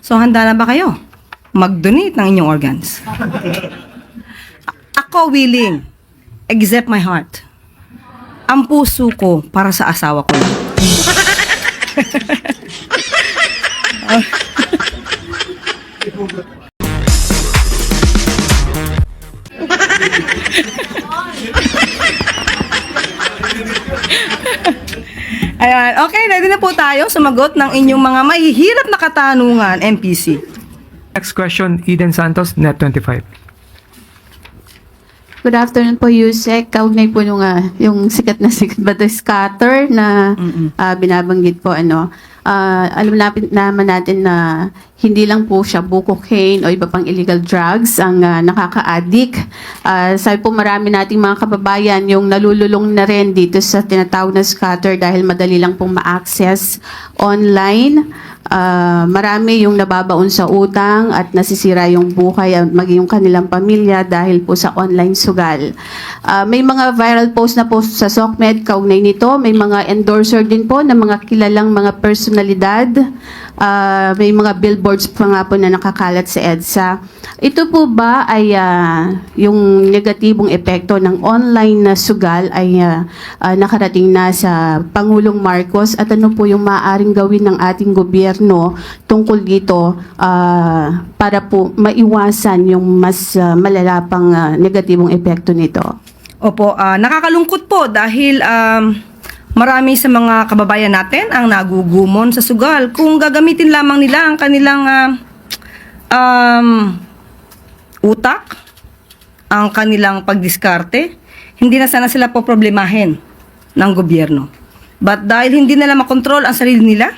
So, handa na ba kayo? Mag-donate ng inyong organs. Ako willing, except my heart. Ang puso ko para sa asawa ko. Ayan, okay, ready na po tayo sumagot ng inyong mga mahihirap na katanungan, MPC. Next question, Eden Santos, Net25. Good afternoon po, Yusek. Kaugnay po nung, ah, yung sikat na sikat ba, the scatter na ah, binabanggit po, ano. Ah, alam natin, naman natin na hindi lang po siya buko cane o iba pang illegal drugs ang ah, nakaka-addict. Ah, sabi po marami nating mga kababayan yung nalululong na rin dito sa tinatawag na scatter dahil madali lang pong ma-access online. Ah, marami yung nababaon sa utang at nasisira yung buhay at maging yung kanilang pamilya dahil po sa online sugal. Ah, may mga viral post na po sa SOCMED kaugnay nito. May mga endorser din po ng mga kilalang mga personalidad. Ah, may mga billboards pa nga po na nakakalat sa EDSA. Ito po ba ay ah, yung negatibong epekto ng online na sugal ay ah, ah, nakarating na sa Pangulong Marcos at ano po yung maaaring gawin ng ating gobyerno tungkol dito ah, para po maiwasan yung mas ah, malala ah, negatibong epekto nito? Opo, ah, nakakalungkot po dahil um, marami sa mga kababayan natin ang nagugumon sa sugal. Kung gagamitin lamang nila ang kanilang ah, um, utak, ang kanilang pagdiskarte, hindi na sana sila po problemahin ng gobyerno. But dahil hindi nila makontrol ang sarili nila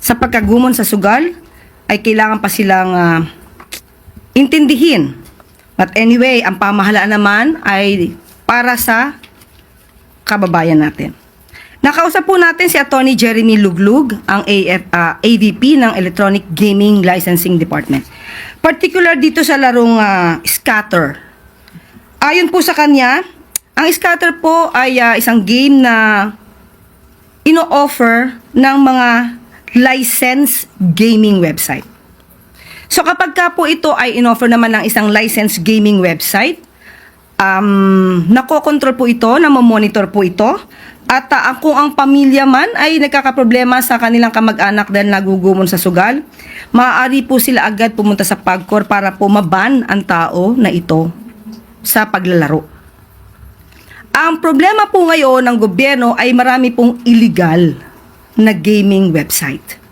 sa pagkagumon sa sugal, ay kailangan pa silang ah, intindihin. But anyway, ang pamahalaan naman ay para sa kababayan natin. Nakausap po natin si Attorney Jeremy Luglug, ang AF, ah, AVP ng Electronic Gaming Licensing Department. Particular dito sa larong ah, scatter. Ayon po sa kanya, ang scatter po ay ah, isang game na ino-offer ng mga licensed gaming website. So kapag ka po ito ay inoffer naman ng isang licensed gaming website, um, nakokontrol po ito, namomonitor po ito, at ah, kung ang pamilya man ay nagkakaproblema sa kanilang kamag-anak dahil nagugumon sa sugal, maaari po sila agad pumunta sa PAGCOR para po maban ang tao na ito sa paglalaro. Ang problema po ngayon ng gobyerno ay marami pong illegal na gaming website.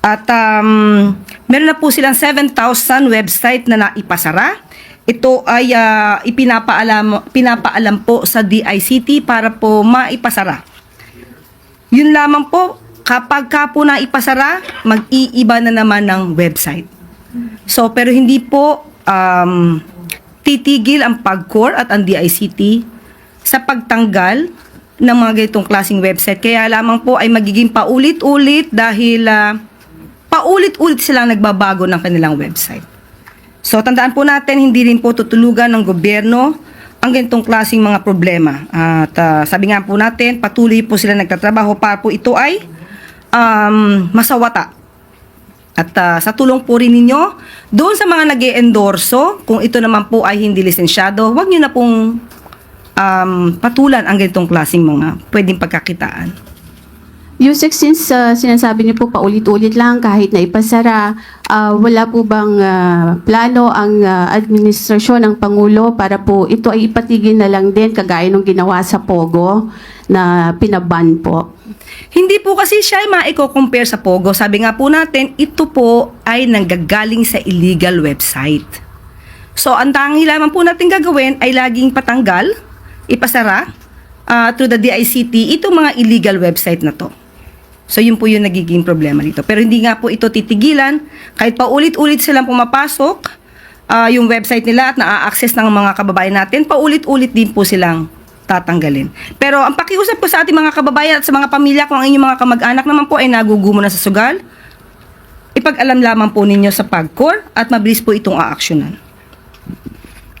At um, meron na po silang 7,000 website na naipasara. Ito ay ah, ipinapaalam, pinapaalam po sa DICT para po maipasara. Yun lamang po, kapag ka po naipasara, mag-iiba na naman ng website. So, pero hindi po um, titigil ang PAGCOR at ang DICT sa pagtanggal ng mga ganitong klaseng website. Kaya lamang po ay magiging paulit-ulit dahil ah, paulit-ulit silang nagbabago ng kanilang website. So, tandaan po natin, hindi rin po tutulugan ng gobyerno ang ganitong klaseng mga problema. At ah, sabi nga po natin, patuloy po sila nagtatrabaho para po ito ay um, masawata. At ah, sa tulong po rin ninyo, doon sa mga nag endorso kung ito naman po ay hindi lisensyado, huwag nyo na pong um, patulan ang ganitong klaseng mga pwedeng pagkakitaan. Yusek, since uh, sinasabi niyo po paulit-ulit lang kahit na ipasara, ah, wala po bang ah, plano ang ah, administrasyon ng Pangulo para po ito ay ipatigil na lang din kagaya ng ginawa sa Pogo na pinaban po? Hindi po kasi siya ay maiko-compare sa Pogo. Sabi nga po natin, ito po ay nanggagaling sa illegal website. So, ang tangi lamang po natin gagawin ay laging patanggal, ipasara, ah, through the DICT, itong mga illegal website na to. So, yun po yung nagiging problema dito. Pero hindi nga po ito titigilan. Kahit pa ulit-ulit silang pumapasok, ah, yung website nila at na-access ng mga kababayan natin, paulit-ulit din po silang tatanggalin. Pero ang pakiusap ko sa ating mga kababayan at sa mga pamilya kung ang inyong mga kamag-anak naman po ay nagugumo na sa sugal, ipag-alam lamang po ninyo sa PAGCOR at mabilis po itong aaksyonan.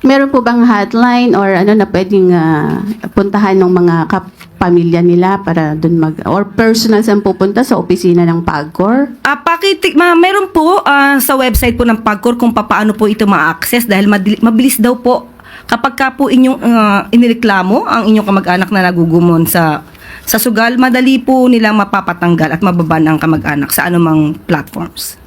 Meron po bang hotline or ano na pwedeng ah, puntahan ng mga kap- pamilya nila para dun mag or personal saan pupunta sa opisina ng PAGCOR? Ah, pakiti, ma, meron po ah, sa website po ng PAGCOR kung paano po ito ma-access dahil madili- mabilis daw po kapag ka po inyong ah, inireklamo ang inyong kamag-anak na nagugumon sa sa sugal, madali po nilang mapapatanggal at mababan ang kamag-anak sa anumang platforms.